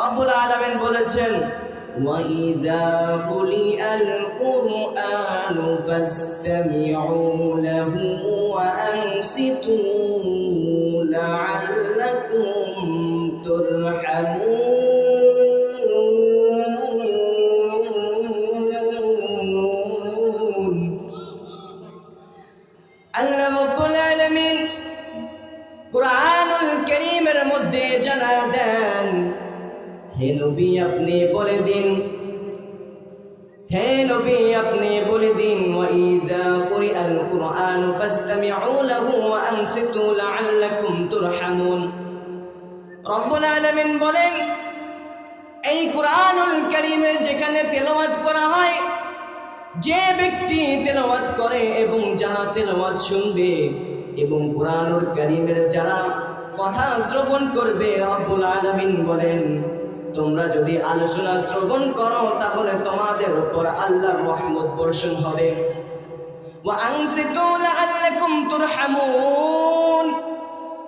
রব্বুল আলামিন বলেছেন وَإِذَا قُرِئَ الْقُرْآنُ فَاسْتَمِعُوا لَهُ وَأَنصِتُوا لَعَلَّكُمْ تُرْحَمُونَ নবী আপনি বলে দিন। হে নবী আপনি বলে দিন ওয়াইদা কুরিআল কুরআন ফাসতামিউ বলেন, এই কুরআনুল কারীমের যেখানে তেলাওয়াত করা হয়, যে ব্যক্তি তেলাওয়াত করে এবং যারা তেলাওয়াত শুনবে এবং কুরআনুল কারীমের যারা কথা শ্রবণ করবে, রব্বুল আলামিন বলেন তোমরা যদি আলোচনা শ্রবণ করো, তাহলে তোমাদের উপর আল্লাহর রহমত বর্ষণ হবে।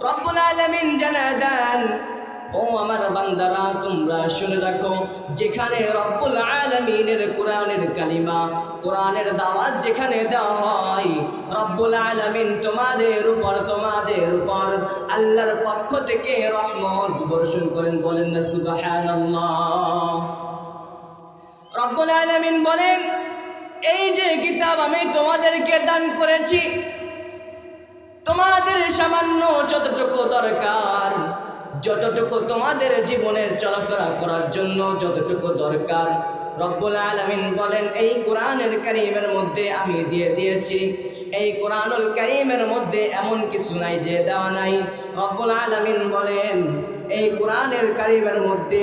রব্বুল জানা দেন ও আমার বান্দারা, তোমরা শুনে রাখো, যেখানে রব্বুল আলামিনের কোরআনের কালিমা, কোরআনের দাওয়াত যেখানে দেওয়া হয়, রব্বুল আলামিন তোমাদের উপর তোমাদের উপর আল্লাহর পক্ষ থেকে রহমত বর্ষণ করেন, বলেন না, সুবহানাল্লাহ। রব্বুল আলামিন বলেন, এই যে কিতাব আমি তোমাদেরকে দান করেছি, তোমাদের সামান্য যতটুকু দরকার যতটুকু তোমাদের জীবনের চলাফেরা করার জন্য যতটুকু দরকার, রব্বুল আলামিন বলেন, এই কোরআনের কারিমের মধ্যে আমি দিয়ে দিয়েছি। এই কোরআনুল কারিমের মধ্যে এমন কিছু নাই যে দেওয়া নাই। রব্বুল আলামিন বলেন, এই কোরআনের কারিমের মধ্যে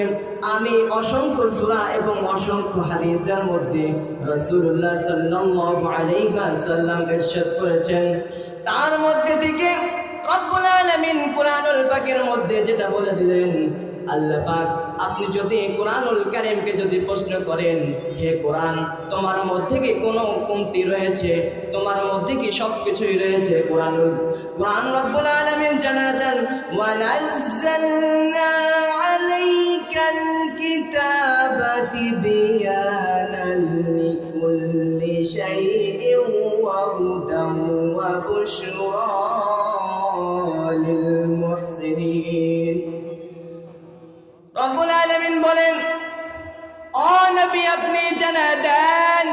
আমি অসংখ্য সুরা এবং অসংখ্য হাদিসের মধ্যে রসুল্লাহ সাল্লাম ইরশাদ করেছেন। তার মধ্যে থেকে রব্বুল আলামিন কোরআনুল পাকের মধ্যে যেটা বলে দিলেন, আল্লাহ পাক, আপনি যদি কোরআনুল কারিমকে যদি প্রশ্ন করেন, হে কোরআন, তোমার মধ্যে কি কোনো কমতি রয়েছে? তোমার মধ্যে কি সব কিছুই রয়েছে কোরআনুল? কোরআন রব্বুল আলামিন জানা দেন, ওয়ানাজ্জালনা আলাইকাল কিতাবা তিবয়ানাল লিকুল্লি শাইইন ওয়া হুদান ওয়া বুশরা। মুহসিনিন বলেন আপনি জানা দেন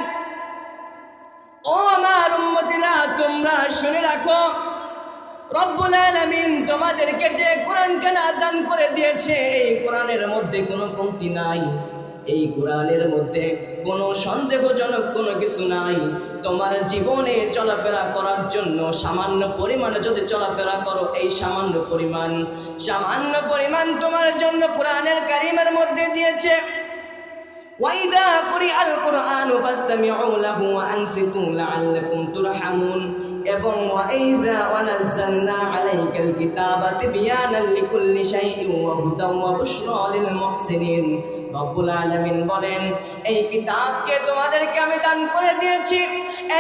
ও আমার উম্মতিরা, তোমরা শুনে রাখো, রব্বুল আলামিন তোমাদেরকে যে কোরআন কেনা দান করে দিয়েছে, এই কোরআনের মধ্যে কোনো কমতি নাই। এই কোরআনের মধ্যে কোনো সন্দেহজনক কোনো কিছু নাই। তোমার জীবনে চলাফেরা করার জন্য সামান্য পরিমাণে, যদি চলাফেরা করো এই সামান্য পরিমাণ সামান্য পরিমাণ তোমার জন্য কোরআনের কারিমের মধ্যে দিয়েছে। ওয়াইদা করি কুরিআল কুরআনু ফাসতামিউ লাহু ওয়া আনসিতু লাআল্লাকুম তুরহামুন। এবং ওয়াইদা ওয়ানাজ্জালনা আলাইকাল কিতাবা তিবয়ানাল লিকুল্লি শাইইন ওয়া হুদান ওয়া বুশরা লিল মুহসিনিন। রব্বুল আলামিন বলেন, এই কিতাবকে তোমাদেরকে আমি দান করে দিয়েছি।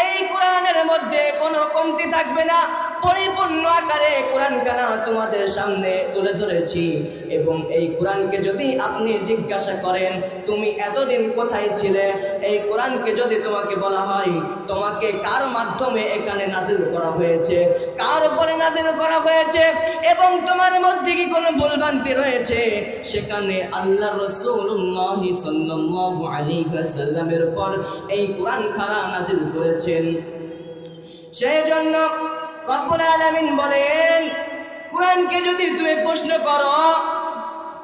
এই কোরআনের মধ্যে কোনো কমতি থাকবে না। পরিপূর্ণ আকারে কোরআন কানা তোমাদের সামনে তুলে ধরেছি এবং এই কোরআনকে যদি আপনি জিজ্ঞাসা করেন, তুমি এতদিন কোথায় ছিলে? এই কোরআনকে যদি তোমাকে বলা হয়, তোমাকে কার মাধ্যমে এখানে নাজিল করা হয়েছে? কার উপরে নাজিল করা হয়েছে? এবং তোমার মধ্যে কি কোনো ভুলভ্রান্তি রয়েছে? সেখানে আল্লাহ রসুল্লাহ সাল্লাল্লাহু আলাইহি ওয়াসাল্লামের উপর এই কোরআন খানা নাজিল করেছেন। সেই জন্য রব্বুল আলামিন বলেন, কোরআনকে যদি তুমি প্রশ্ন করো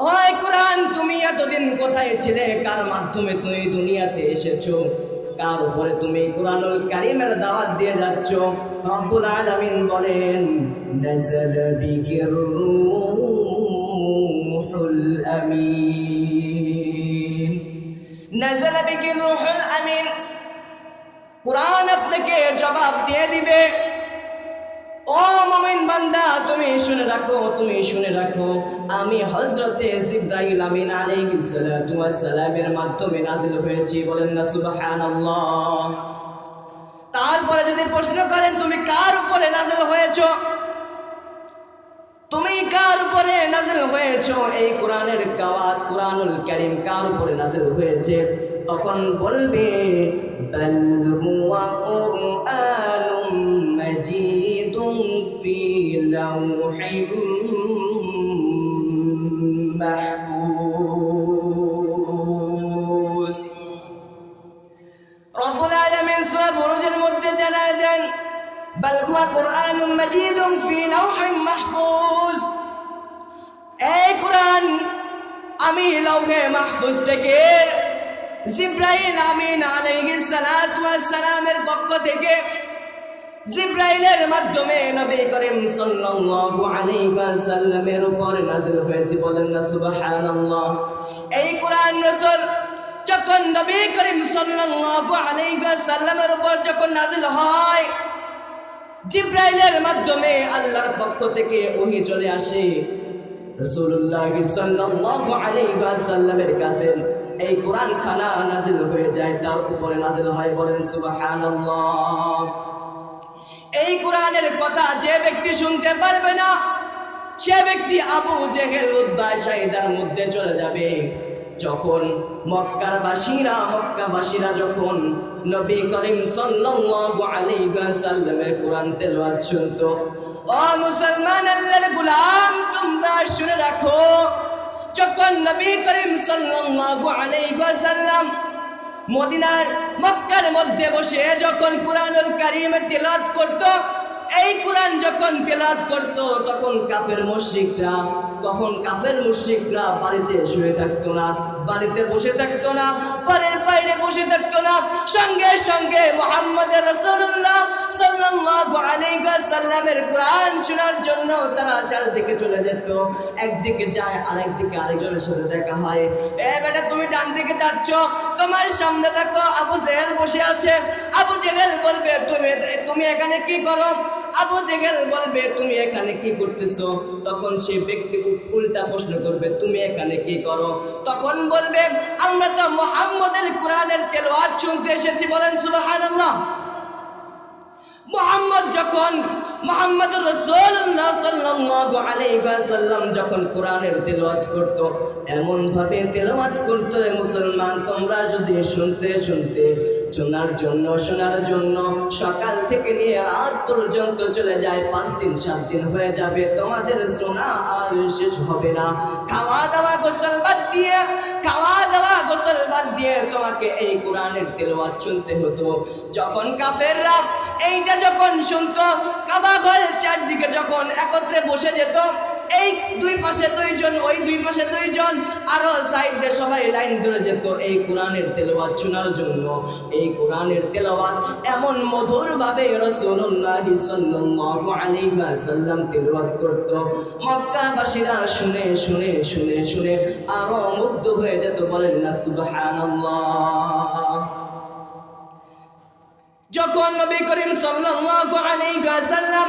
হয় কোরআন, তুমি এতদিন কোথায় ছিলে? কার মাধ্যমে তুমি দুনিয়াতে এসেছ? কার উপরে তুমি কোরআনুল কারিমের দাওয়াত দিয়ে যাচ্ছ? রব্বুল আলামিন বলেন, নাযাল বিহির রূহুল আমিন। নাযাল বিহির রূহুল আমিন। কোরআন আপনাকে জবাব দিয়ে দিবে বান্দা, তুমি শুনে রাখো, তুমি শুনে রাখো। আমি হযরতে জিবরাইল আমিন সালাতু সালামের মাধ্যমে হয়েছি, বলেন না সুবহানাল্লাহ। তারপরে যদি প্রশ্ন করেন, তুমি কার উপরে নাযিল হয়েছো? তুমি কার উপরে নাজিল হয়েছ? এই কোরআনের কাওয়াত কোরআনুল কারীম কার উপরে নাজিল হয়েছে? তখন বলবে, বাল হুয়া কুরআনুম মাজিদুম ফি লাউহিম মাহফুজ রব্বুল আলামিন সূরা বুরুজের মধ্যে জানায় দেন বাল হুয়া কুরআনুম মাজিদুম ফি লাউহিম মাহফুজ এই কোরআন আমি লৌহে মাহফুজ থেকে জিব্রাইল আমিন আলাইহিস সালাতু ওয়াস সালামের পক্ষ থেকে জিব্রাইলের মাধ্যমে নবী করিম সাল্লাল্লাহু আলাইহি ওয়াসাল্লামের উপর নাযিল হয়েছে। বলেন না, সুবহানাল্লাহ। এই কোরআন রাসূল যখন নবী করিম সাল্লাল্লাহু আলাইহি ওয়াসাল্লামের উপর যখন নাযিল হয়, জিব্রাইলের মাধ্যমে আল্লাহর পক্ষ থেকে ওহী চলে আসে। রাসূলুল্লাহ সাল্লাল্লাহু আলাইহি ওয়াসাল্লামের কাছে এই কোরআন খানা নাযিল হয়ে যায়, তার উপরে নাযিল হয়। বলেন, সুবহানাল্লাহ। এই কোরআনের কথা যে ব্যক্তি শুনতে পারবে না, সে ব্যক্তি আবু জেহেল উদ্বা শাহিদার মধ্যে চলে যাবে। যখন মক্কার বাসীরা মক্কাবাসীরা যখন নবী করিম সাল্লাল্লাহু আলাইহি ওয়াসাল্লামের কোরআন তেলাওয়াত শুনতো, ও মুসলমান আল্লাহর গোলাম, তোমরা শুনে রাখো, যখন নবী করিম সাল্লাল্লাহু আলাইহি ওয়াসাল্লাম মদিনার মক্কার মধ্যে বসে যখন কোরআনুল কারিম তেলাত করত, এই কোরআন যখন তেলাত করত, তখন কাফের মসজিদরা তখন কাফের মসজিদরা বাড়িতে শুয়ে থাকতো না। বাড়িতে বসে থাকতো না, বাড়ির বাইরে বসে থাকতো না। সঙ্গে সঙ্গে মুহাম্মদের ওয়াসাল্লামের কোরআন শোনার জন্য তারা চারদিকে চলে যেত। একদিকে যায়, আরেকদিকে আরেকজনের সাথে দেখা হয়। এ বেটা, তুমি ডান দিকে যাচ্ছ, তোমার সামনে দেখো আবু জেহেল বসে আছে। আবু জেহেল বলবে, তুমি তুমি এখানে কি করো? আবু জেহেল বলবে, তুমি এখানে কি করতেছো? তখন সে ব্যক্তি উল্টা প্রশ্ন করবে, তুমি এখানে কি করো? তখন বলবে, আমরা তো মোহাম্মদের কোরআনের তেলাওয়াত শুনতে এসেছি। বলেন, সুবহানাল্লাহ। মোহাম্মদ যখন মোহাম্মদ রসুল্লাহ সাল্লাল্লাহু আলাইহি ওয়াসাল্লাম যখন কোরআনের তেলাওয়াত করত এমন ভাবে তেলাওয়াত করত মুসলমান, তোমরা যদি শুনতে শুনতে শোনার জন্য শোনার জন্য। সকাল থেকে নিয়ে রাত পর্যন্ত চলে যায়, পাঁচ দিন, সাত দিন হয়ে যাবে। তোমাদের শোনা আর শেষ হবে না। খাওয়া দাওয়া গোসল বাদ দিয়ে, খাওয়া দাওয়া গোসল বাদ দিয়ে তোমাকে এই কোরআনের তেলোয়ার শুনতে হতো। যখন কাফেররা এইটা যখন শুনতো, কাবা ঘরের চারদিকে যখন একত্রে বসে যেত এই দুই পাশে দুইজন, ওই দুই পাশে দুইজন। আরও সাইডে সবাই লাইন ধরে যেত এই কোরআনের তেলাওয়াত শোনার জন্য, এই কোরআনের তেলাওয়াত এমন মধুর ভাবে সাল্লাল্লাহু আলাইহি ওয়াসাল্লাম করত। মক্কাবাসীরা শুনে শুনে শুনে শুনে আরও মুগ্ধ হয়ে যেত, বলেন না, সুবহানাল্লাহ। যখন নবী করিম সাল্লাল্লাহু আলাইহি ওয়াসাল্লাম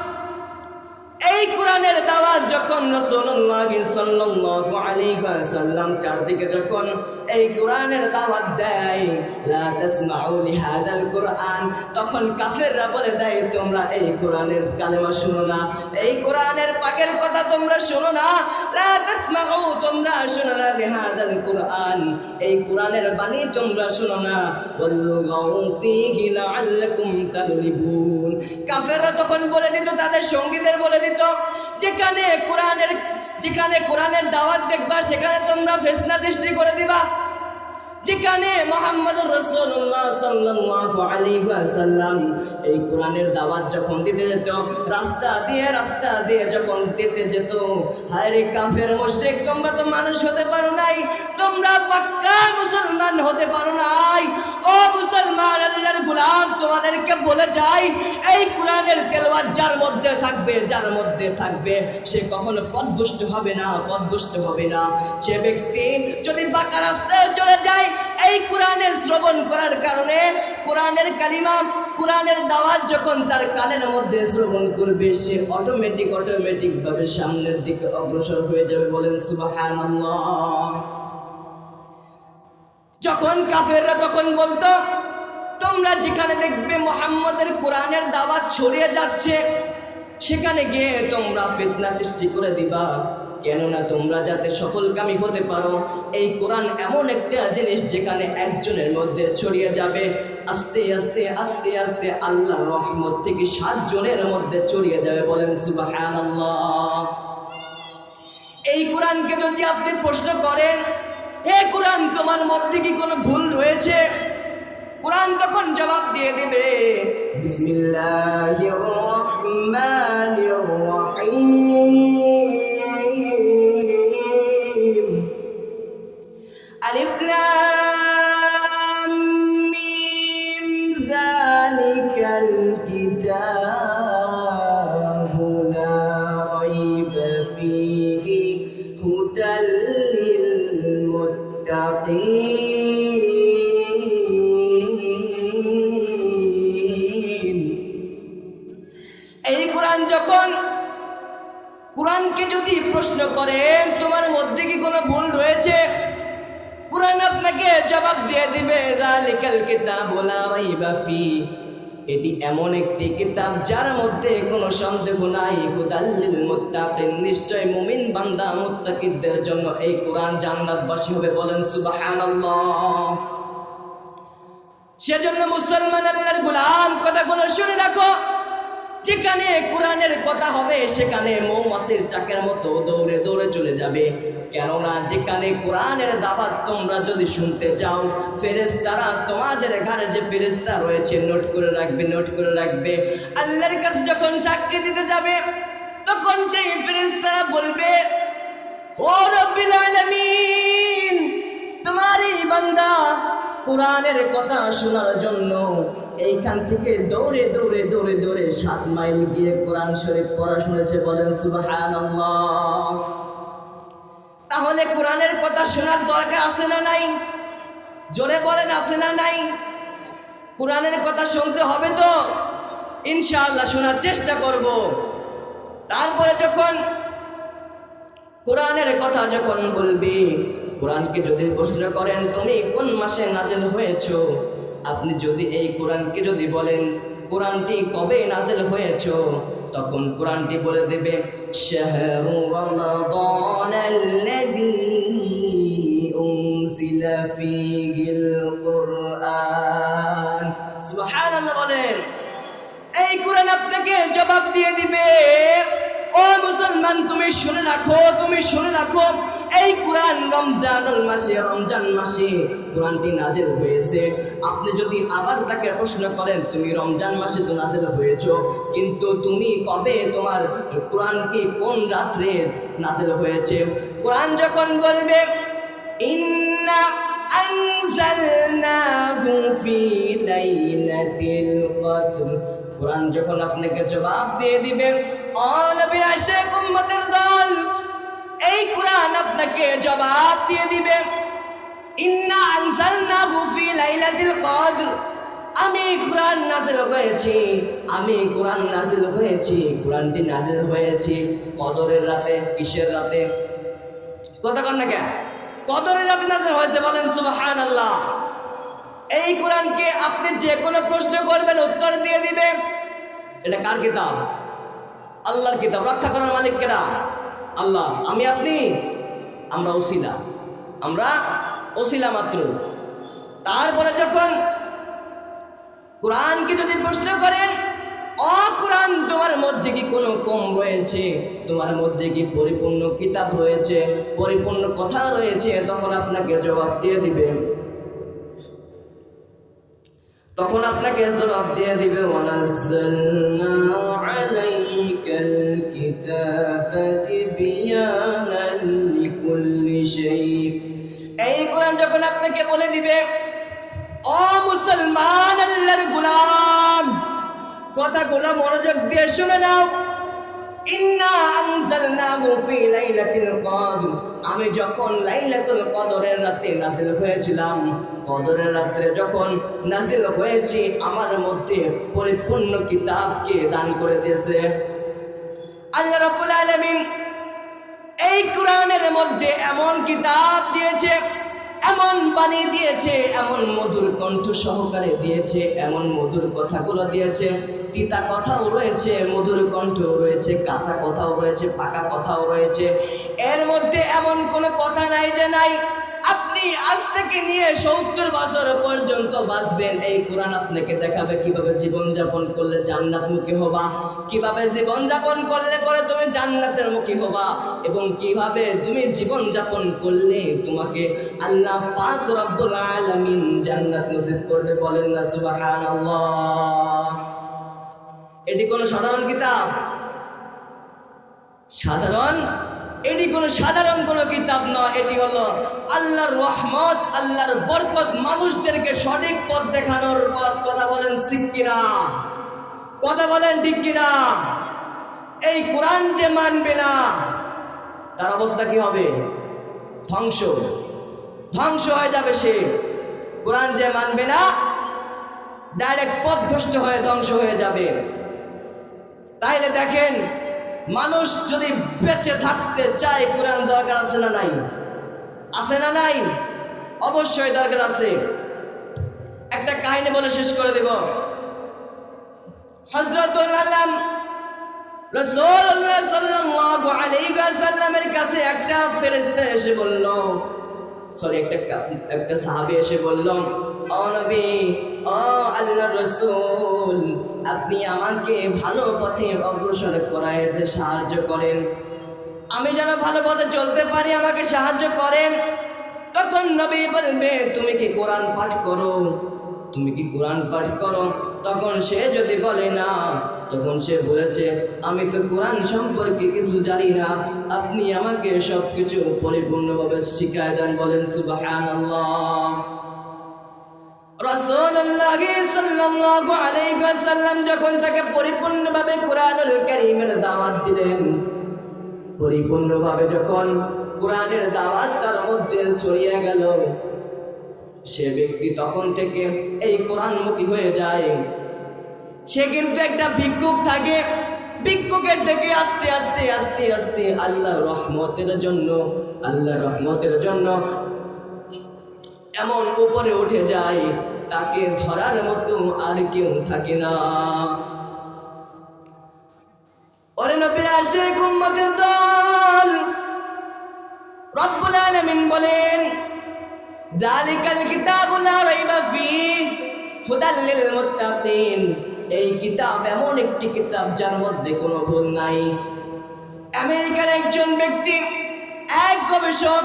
এই কোরআনের দাওয়াত যখন রাসূলুল্লাহ সাল্লাল্লাহু আলাইহি ওয়াসাল্লাম চারদিকে যখন এই কোরআনের দাওয়াত দেয়, লা তাসমাউ কোরআন তখন কাফেররা বলে দেয়, তোমরা এই কোরআনের কালেমা শুনো না, এই কোরআনের পাকের কথা তোমরা শোনো না, লা তোমরা শোনো না লিহাদাল কোরআন এই কোরআনের বাণী তোমরা শোনো না ওয়ালগাউ ফীহি লাআল্লাকুম তাগলিবুন কাফেররা তখন বলে দিত, তাদের সঙ্গীদের বলে দিত যেখানে কোরআনের যেখানে কোরআনের দাওয়াত দেখবা সেখানে তোমরা ফেসনা দৃষ্টি করে দিবা। যেখানে মোহাম্মদ রসুল্লাহ সাল্লাল্লাহু আলাইহি ওয়াসাল্লাম, এই কোরআনের দাওয়াত যখন দিতে যেত, রাস্তা দিয়ে রাস্তা দিয়ে যখন দিতে যেত হায় রে কাফের মুশরিক, তোমরা তো মানুষ হতে পারো নাই, তোমরা পাক্কা মুসলমান হতে পারো নাই। ও মুসলমান, আল্লাহর গোলাম, তোমাদেরকে বলে যাই, এই কোরআনের তেলওয়াত যার মধ্যে থাকবে, যার মধ্যে থাকবে, সে কখনো পদভুষ্ট হবে না পদভুষ্ট হবে না। সে ব্যক্তি যদি বাঁকা রাস্তায় চলে কোরআনের শ্রবণ করার কারণে কোরআনের কালিমা, কোরআনের দাওয়াত যখন তার কানের মধ্যে শ্রবণ করবে, সে অটোমেটিক অটোমেটিক ভাবে সামনের দিকে অগ্রসর হয়ে যাবে বলেন সুবহানাল্লাহ। যখন কাফেররা তখন বলতো, তোমরা যেখানে দেখবে মোহাম্মদের কোরআনের দাওয়াত ছড়িয়ে যাচ্ছে, সেখানে গিয়ে তোমরা ফিতনা সৃষ্টি করে দিবা। কেননা তোমরা যাতে সফলকামী হতে পারো, এই কোরআন এমন একটা জিনিস যেখানে একজনের মধ্যে ছড়িয়ে যাবে, আস্তে আস্তে আস্তে আস্তে আল্লাহ রহমত থেকে সাতজনের মধ্যে ছড়িয়ে যাবে বলেন সুবহানাল্লাহ। এই কোরআনকে যদি আপনি প্রশ্ন করেন, হে কোরআন, তোমার মধ্যে কি কোনো ভুল রয়েছে? কোরআন তখন জবাব দিয়ে দিবে, বিসমিল্লাহির রহমানির রহিম। কোরআন যখন কোরআনকে যদি প্রশ্ন করেন, তোমার মধ্যে কি কোনো ভুল রয়েছে? কোরআন আপনাকে জবাব দিয়ে দিবে জালিকাল কিতাবুল লা রাইবা ফি। এটি এমন একটি কিতাব যার মধ্যে কোনো সন্দেহ নাই। হুদাল্লিল মুত্তাকিন, নিশ্চয় মুমিন বান্দা মুত্তাকিদের জন্য এই কোরআন জান্নাতবাসী হবে বলেন সুবহানাল্লাহ। সেজন্য মুসলমান আল্লাহর গোলাম কথাগুলো শুনে রাখো। যেখানে কোরআনের কথা হবে, সেখানে মৌমাছির চাকের মতো দৌড়ে দৌড়ে চলে যাবে। কেননা যেখানে কোরআনের দাবাত তোমরা যদি শুনতে চাও, ফেরেশতারা তোমাদের ঘরে যে ফেরেশতা রয়েছে, নোট করে রাখবে, নোট করে রাখবে। আল্লাহর কাছে যখন সাক্ষী দিতে যাবে, তখন সেই ফেরেশতারা বলবে, ও রব্বিল আলামিন, তোমার এই বান্দা কোরআনের কথা শোনার জন্য এইখান থেকে দৌড়ে দৌড়ে দৌড়ে দৌড়ে সাত মাইল গিয়ে কোরআন শরীফ পড়া শুনেছে, বলেন সুবহানাল্লাহ। তাহলে কোরআনের কথা শোনার দরকার আছে না নাই? জোরে বলেন, আছে না নাই? কোরআনের কথা শুনতে হবে তো? ইনশাআল্লাহ শোনার চেষ্টা করব। তারপরে যখন কোরআনের কথা যখন বলবি, কোরআনকে যদি প্রশ্ন করেন, তুমি কোন মাসে নাজেল হয়েছো? আপনি যদি এই কোরআনকে যদি বলেন কোরআনটি কবে নাজেল হয়েছ তখন কোরআনটি বলে দেবে শাহরু রমাদান الذي أنزل فيه القرآن সুবহানাল্লাহ বলেন এই কোরআন আপনাকে জবাব দিয়ে দিবে ও মুসলমান, তুমি শুনে রাখো, তুমি শুনে রাখো। এই কোরআন রমজানুল মাসে, রমজান মাসে কোরআনটি নাজেল হয়েছে। আপনি যদি আবার তাকে প্রশ্ন করেন, তুমি রমজান মাসে তো নাজেল হয়েছ, কিন্তু তুমি কবে তোমার কোরআন কি কোন রাত্রে নাজেল হয়েছে? কোরআন যখন বলবে, ইন্না আনজালনাহু ফি লাইলাতিল কদর, কোরআন যখন আপনাকে জবাব দিয়ে দিবে ও নবীর আশেক উম্মতের দল, এই কোরআন আপনাকে জবাব দিয়ে দিবে। ইন্না আনজালনাহু ফি লাইলাতিল কদর। আমি কোরআন নাজিল হয়েছি, আমি কোরআন নাজিল হয়েছি, কোরআনটি নাজিল হয়েছি কদরের রাতে, কিসের রাতে? কথা কন না কেন? কদরের রাতে নাজিল হয়েছে বলেন সুবহানাল্লাহ। এই কোরআনকে আপনি যে কোনো প্রশ্ন করবেন, উত্তর দিয়ে দিবে। এটা কার কিতাব? আল্লাহর কিতাব রক্ষা করার মালিক কেরা? আল্লাহ। আমি আপনি, আমরা ওসিলা। আমরা ওসিলা মাত্র। তারপরে যখন কোরআনকে যদি প্রশ্ন করেন অ কোরআন তোমার মধ্যে কি কোনো কম রয়েছে? তোমার মধ্যে কি পরিপূর্ণ কিতাব রয়েছে? পরিপূর্ণ কথা রয়েছে? তখন আপনাকে জবাব দিয়ে দিবে। তখন আপনাকে জবাব দিয়ে দিবে, ওয়ানাজ্জালনা আলাইকাল কিতাবা তিবয়ানান লিকুল্লি শাই এই কোরআন যখন আপনাকে বলে দিবে, ও মুসলমান আল্লাহর গোলাম, কথাগুলো মনোযোগ দিয়ে শুনে নাও। আমি যখন লাইলাতুল কদরের রাতে নাজিল হয়েছিলাম, কদরের রাতে যখন নাজিল হয়েছি, আমার মধ্যে পরিপূর্ণ কিতাবকে দান করে দিয়েছে। আল্লাহ রাব্বুল আলামিন এই কোরআনের মধ্যে এমন কিতাব দিয়েছে, এমন বানিয়ে দিয়েছে, এমন মধুর কণ্ঠ সহকারে দিয়েছে, এমন মধুর কথাগুলো দিয়েছে, তিতা কথাও রয়েছে, মধুর কণ্ঠও রয়েছে, কাঁচা কথাও রয়েছে, পাকা কথাও রয়েছে। এর মধ্যে এমন কোনো কথা নাই যে নাই। আপনি আজ থেকে নিয়ে সত্তর বছর পর্যন্ত বাঁচবেন। এই কোরআন আপনাকে দেখাবে কীভাবে জীবন যাপন করলে জান্নাতমুখী হবা, কীভাবে জীবন যাপন করলে পরে তুমি জান্নাতের মুখী হবা এবং কীভাবে তুমি জীবন যাপন করলে তোমাকে আল্লাহ পাক রব্বুল আলামিন জান্নাত নসিব করবে বলেন না, সুবহানাল্লাহ। এটি কোনো সাধারণ কিতাব? সাধারণ এটি কোনো সাধারণ কোনো কিতাব নয়, এটি হলো আল্লাহর রহমত, আল্লাহর বরকত মানুষদেরকে সঠিক পথ দেখানোর পথ। কথা বলেন শিক্ষিরা কথা বলেন ঠিক কিনা? এই কোরআন যে মানবে না, তার অবস্থা কি হবে? ধ্বংস। ধ্বংস হয়ে যাবে সে। কোরআন যে মানবে না, ডাইরেক্ট পথভ্রষ্ট হয়ে ধ্বংস হয়ে যাবে। তাইলে দেখেন মানুষ যদি বেঁচে থাকতে চায়, কোরআন দরকার আছে না নাই? আছে না নাই? অবশ্যই দরকার আছে। একটা কাহিনী বলে শেষ করে দেব। হজরত রসুল্লাহ সাল্লাল্লাহু আলাইহি ওয়াসাল্লামের কাছে একটা ফেরেশতা এসে বলল সরি একটা একটা সাহাবী এসে বলল, ও নবী, ও আল্লাহ রসুল, আপনি আমাকে ভালো পথে অগ্রসর করায় যে সাহায্য করেন। আমি যেন ভালো পথে চলতে পারি, আমাকে সাহায্য করেন। তখন নবী বলবে, তুমি কি কোরআন পাঠ করো? তুমি কি কোরআন পাঠ করো? তখন সে যদি বলে, না তখন সে বলেছে, আমি তো কোরআন সম্পর্কে কিছু জানি না। আপনি আমাকে সব কিছু পরিপূর্ণভাবে শিখায় দেন বলেন ওয়াসাল্লাম যখন তাকে পরিপূর্ণভাবে দাওয়াত দিলেন, পরিপূর্ণভাবে যখন দাওয়াত তার মধ্যে ছড়িয়ে গেল, সে ব্যক্তি তখন থেকে এই কোরআনমুখী হয়ে যায়। সে কিন্তু একটা ভিক্ষুক থাকে। ভিক্ষুকের থেকে আস্তে আস্তে আস্তে আস্তে আল্লাহ রহমতের জন্য আল্লাহ রহমতের জন্য এমন উপরে উঠে যায়, তাকে ধরার মতো আর কেউ থাকে না। ওরে নবীর আশিক উম্মতের দল রব্বুল আলামিন বলেন, যালিকাল কিতাবু লা রাইবা ফীহ হুদাল লিল মুত্তাকিন। এই কিতাব এমন একটি কিতাব যার মধ্যে কোনো ভুল নাই। আমেরিকার একজন ব্যক্তি, এক গবেষক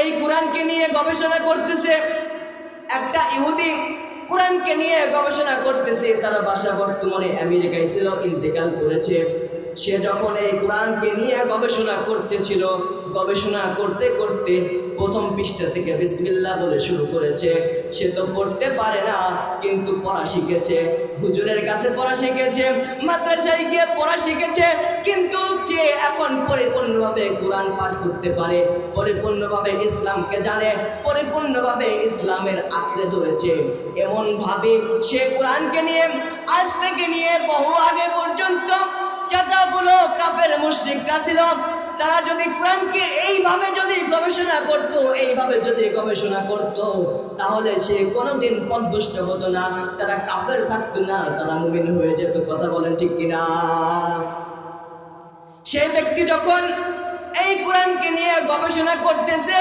এই কোরআনকে নিয়ে গবেষণা করতেছে। একটা ইহুদি কোরআনকে নিয়ে গবেষণা করতেছে, তারা বাসা বর্তমানে আমেরিকায় ছিল, ইন্তেকাল করেছে। সে যখন এই কোরআনকে নিয়ে গবেষণা করতেছিল, গবেষণা করতে করতে প্রথম পৃষ্ঠা থেকে বিসমিল্লাহ বলে শুরু করেছে। সে তো পড়তে পারে না, কিন্তু পড়া শিখেছে। হুজুরের কাছে পড়া শিখেছে, মাদ্রাসায় গিয়ে পড়া শিখেছে, কিন্তু যে এখন পরিপূর্ণভাবে কোরআন পাঠ করতে পারে, পরিপূর্ণভাবে ইসলামকে জানে, পরিপূর্ণভাবে ইসলামের আঁকড়ে ধরেছে। এমন ভাবে সে কোরআনকে নিয়ে আজ থেকে নিয়ে বহু আগে পর্যন্ত যাতাগুলো কাফের মুশরিকরা ছিল তারা যদি কোরআনকে এইভাবে যদি গবেষণা করত, এইভাবে যদি গবেষণা করত, তাহলে সে কোনোদিন পদভুষ্ট হতো না, তারা কাফের থাকতো না, তারা মুমিন হয়ে যেত, কথা বলেন ঠিক কিনা? সেই ব্যক্তি যখন এই কোরআনকে নিয়ে গবেষণা করতেছে,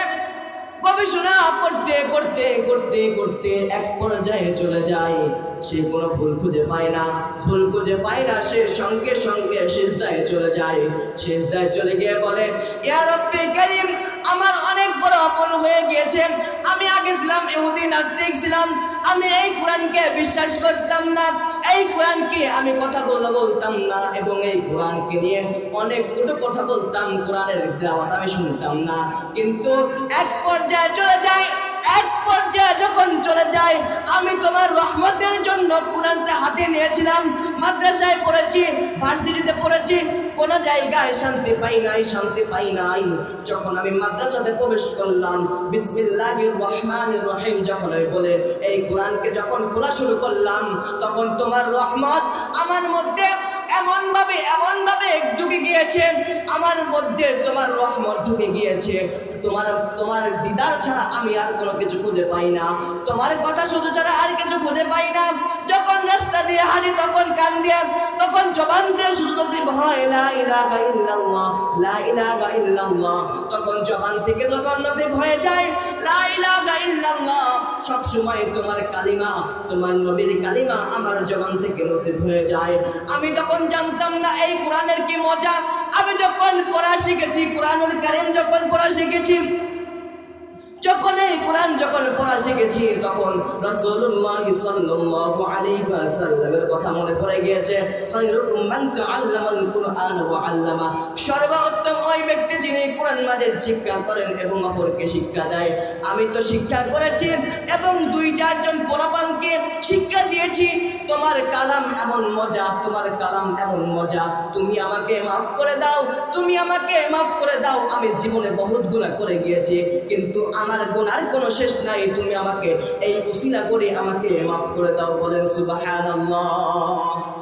গবেষণা করতে করতে করতে করতে এক পর্যায়ে চলে যায়। সে কোনো ভুল খুঁজে পায় না। ভুল খুঁজে পায় না, সে সঙ্গে সঙ্গে শেষদায় চলে যায়। শেষদায় চলে গিয়ে বলে, ইয়া রব্বি কারীম, আমার অনেক বড় অপন হয়ে গিয়েছে। আমি আগে ছিলাম ইহুদি নাস্তিক ছিলাম। আমি এই কোরআনকে বিশ্বাস করতাম না। এই কোরআনকে আমি কথা বলতে বলতাম না এবং এই কোরআনকে নিয়ে অনেক দুটো কথা বলতাম। কোরআনের আমি শুনতাম না। কিন্তু এক পর্যায়ে চলে যায়, এক পর্যায়ে যখন চলে যায়, আমি তোমার রহমতের জন্য কোরআনটা হাতে নিয়েছিলাম। মাদ্রাসায় পড়েছি, ভার্সিটিতে পড়েছি, কোন জায়গায় শান্তি পাই নাই, শান্তি পাই নাই। যখন আমি মাদ্রাসাতে প্রবেশ করলাম, বিসমিল্লাহির রহমান রহিম যখন আমি বলে, এই কোরআনকে যখন খোলা শুরু করলাম, তখন তোমার রহমত আমার মধ্যে এমন ভাবে এমন ভাবে ঢুকে গিয়েছে, আমার মধ্যে তোমার রহমত ঢুকে গিয়েছে। তোমার তোমার দিদার ছাড়া আমি আর কোনো কিছু খুঁজে পাই না। তোমার কথা শুধু ছাড়া আর কিছু খুঁজে পাই না। যখন রাস্তা দিয়ে হাঁটি, তখন কান দিয়ে, তখন জবান দিয়ে শুধু নসিব হয় লা ইলাহা ইল্লাল্লাহ, লা ইলাহা ইল্লাল্লাহ। তখন জবান থেকে যখন নসিব হয়ে যায়, লা ইলাহা ইল্লাল্লাহ সব সময় তোমার কালিমা, তোমার নবীর কালিমা আমার জবান থেকে নসিব হয়ে যায়। আমি তখন জানতাম না এই কোরআনের কি মজা। আমি যখন পড়া শিখেছি, কোরআনুল কারিম যখন পড়া শিখেছি gente যখন এই কোরআন যখন পড়া শিখেছি, তখন রাসূলুল্লাহ সাল্লাল্লাহু আলাইহি ওয়াসাল্লামের কথা মনে পড়ে গিয়েছে মান তাআল্লামাল কুরআন ওয়া আল্লামা। সর্বোত্তম ওই ব্যক্তি যিনি কোরআন শিক্ষা করেন এবং অপরকে শিক্ষা দেয়। আমি তো শিক্ষা করেছি এবং দুই চারজন পোলাপানকে শিক্ষা দিয়েছি, তোমার কালাম এমন মজা, তোমার কালাম এমন মজা, তুমি আমাকে মাফ করে দাও, তুমি আমাকে মাফ করে দাও। আমি জীবনে বহুত গুনাহ করে গিয়েছি, কিন্তু আমার গোনার কোনো শেষ নাই। তুমি আমাকে এই উসিলা করে আমাকে মাফ করে দাও, বলেন সুবহানাল্লাহ।